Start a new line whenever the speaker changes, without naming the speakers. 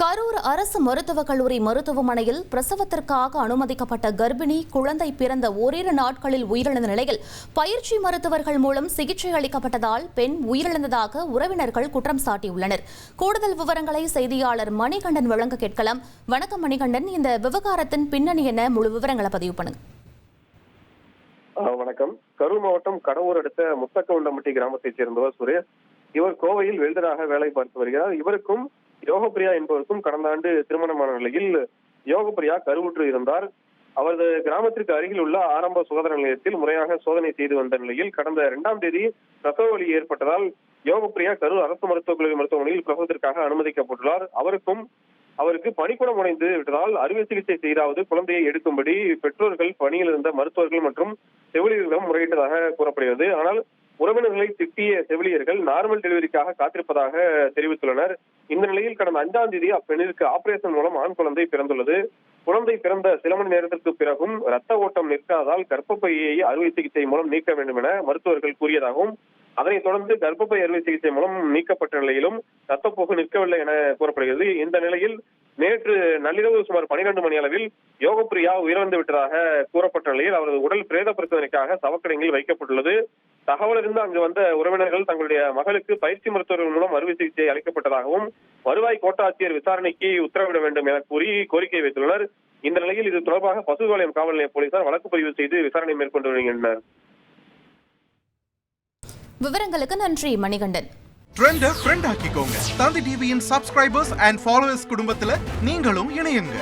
கரூர் அரசு மருத்துவக் கல்லூரி மருத்துவமனையில் பிரசவத்திற்காக அனுமதிக்கப்பட்ட கர்ப்பிணி குழந்தை பிறந்த ஓரிரு நாட்களில் உயிரிழந்த நிலையில் பயிற்சி மருத்துவர்கள் மூலம் சிகிச்சை அளிக்கப்பட்டதால் பெண் உயிரிழந்ததாக உறவினர்கள் குற்றம் சாட்டியுள்ளனர். கூடுதல் விவரங்களை செய்தியாளர் மணிகண்டன் வழங்க கேட்கலாம். வணக்கம் மணிகண்டன். இந்த விவகாரத்தின் பின்னணி என முழு விவரங்களை பதிவு பண்ணுங்க.
வணக்கம். கரூர் மாவட்டம் கடவுர் அடுத்த முத்தக்கவுண்டம்பட்டி கிராமத்தைச் சேர்ந்தவர் சுரேஷ். இவர் கோவையில் வெல்டராக வேலை பார்த்து வருகிறார். இவருக்கும் யோகப்பிரியா என்பவருக்கும் கடந்த ஆண்டு திருமணமான நிலையில் யோகப்பிரியா கருவுற்று இருந்தார். அவரது கிராமத்திற்கு அருகில் உள்ள ஆரம்ப சுகாதார நிலையத்தில் முறையாக சோதனை செய்து வந்த நிலையில் கடந்த இரண்டாம் தேதி பிரசவ வலி ஏற்பட்டதால் யோகப்பிரியா கரூர் அரசு மருத்துவக் கல்லூரி மருத்துவமனையில் பிரசவத்திற்காக அனுமதிக்கப்பட்டுள்ளார். அவருக்கும் அவருக்கு பணிக்குடம் உடைந்து விட்டதால் அறுவை சிகிச்சை செய்தாவது குழந்தையை எடுக்கும்படி பெற்றோர்கள் பணியில் இருந்த மருத்துவர்கள் மற்றும் செவிலியர்களிடம் முறையிட்டதாக கூறப்படுகிறது. ஆனால் உறவினர்களை திட்டிய செவிலியர்கள் நார்மல் டெலிவரிக்காக காத்திருப்பதாக தெரிவித்துள்ளனர். இந்த நிலையில் கடந்த அஞ்சாம் தேதி அப்பெண்ணிற்கு ஆபரேஷன் மூலம் ஆண் குழந்தை பிறந்துள்ளது. குழந்தை பிறந்த சில மணி நேரத்திற்கு பிறகும் ரத்த ஓட்டம் நிற்காததால் கர்ப்பப்பையை அறுவை சிகிச்சை மூலம் நீக்க வேண்டும் என மருத்துவர்கள் கூறியதாகவும் அதனைத் தொடர்ந்து கர்ப்பப்பை அறுவை சிகிச்சை மூலம் நீக்கப்பட்ட நிலையிலும் ரத்தப்போக்கு நிற்கவில்லை என கூறப்படுகிறது. இந்த நிலையில் நேற்று நள்ளிரவு சுமார் பனிரெண்டு மணி அளவில் யோகப்பிரியா உயிரிழந்து விட்டதாக கூறப்பட்ட நிலையில் அவரது உடல் பிரேத பரிசோதனைக்காக சவக்கிடங்கில் வைக்கப்பட்டுள்ளது. தகவல் இருந்து அங்கு வந்த உறவினர்கள் தங்களுடைய மகளுக்கு பயிற்சி மருத்துவர்கள் மூலம் அறுவை சிகிச்சை அளிக்கப்பட்டதாகவும் வருவாய் கோட்டாட்சியர் விசாரணைக்கு உத்தரவிட வேண்டும் என கூறி கோரிக்கை வைத்துள்ளனர். இந்த நிலையில் இது தொடர்பாக பசுபாளையம் காவல் நிலைய போலீசார் வழக்கு பதிவு செய்து விசாரணை மேற்கொண்டு வருகின்றனர்.
விவரங்களுக்கு நன்றி மணிகண்டன்.
ட்ரெண்ட ஃப்ரெண்ட் ஆக்கிக்கோங்க. தந்தி டிவியின் சப்ஸ்கிரைபர்ஸ் அண்ட் ஃபாலோவர்ஸ் குடும்பத்துல நீங்களும் இணையுங்க.